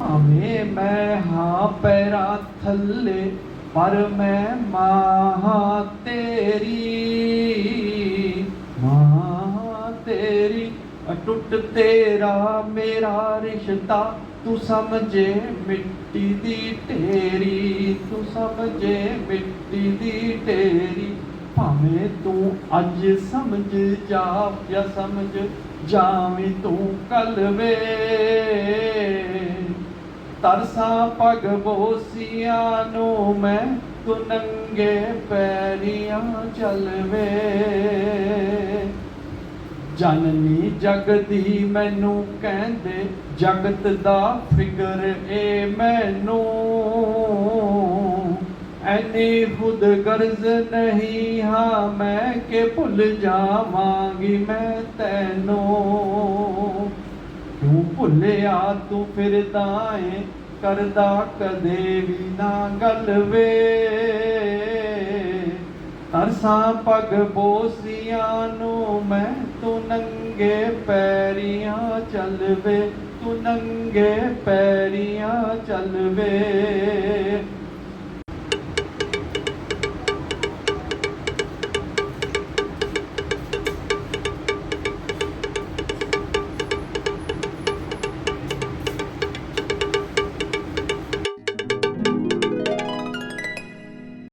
ਭਾਵੇਂ ਮੈਂ ਹਾਂ ਪੈਰਾ ਥੱਲੇ, ਪਰ ਮੈਂ ਮਾਂ ਤੇਰੀ। ਮਾਂ ਤੇਰੀ ਟੁੱਟ ਤੇਰਾ ਮੇਰਾ ਰਿਸ਼ਤਾ, ਤੂੰ ਸਮਝੇ ਮਿੱਟੀ ਦੀ ਢੇਰੀ, ਤੂੰ ਸਮਝੇ ਮਿੱਟੀ ਦੀ ਢੇਰੀ। ਭਾਵੇਂ ਤੂੰ ਅੱਜ ਸਮਝ ਜਾ ਜਾਂ ਸਮਝ ਜਾਵੇਂ ਤੂੰ ਕੱਲ ਵੇ ਤਰਸਾਂ ਪਗ ਬੋਸੀਆਂ ਨੂੰ ਮੈਂ ਤੂੰ ਨੰਗੇ ਪੈਰੀਆਂ ਚਲਵੇ। ਜਨਨੀ ਜਗਦੀ ਮੈਨੂੰ ਕਹਿੰਦੇ, ਜਗਤ ਦਾ ਫਿਕਰ ਏ ਮੈਨੂੰ। ਐਨੀ ਖੁਦ ਗਰਜ਼ ਨਹੀਂ ਹਾਂ ਮੈਂ ਕਿ ਭੁੱਲ ਜਾਵਾਂਗੀ ਮੈਂ ਤੈਨੂੰ। ਭੁੱਲਿਆ ਤੂੰ ਫਿਰਦਾ ਏ ਕਰਦਾ ਕਦੇ ਵੀ ਨਾ ਗੱਲ ਵੇ। ਤਰਸਾਂ ਪਗ ਬੋਸੀਆਂ ਨੂੰ ਮੈਂ ਤੂੰ ਨੰਗੇ ਪੈਰੀਆਂ ਚੱਲ ਵੇ, ਤੂੰ ਨੰਗੇ ਪੈਰੀਆਂ ਚੱਲ ਵੇ।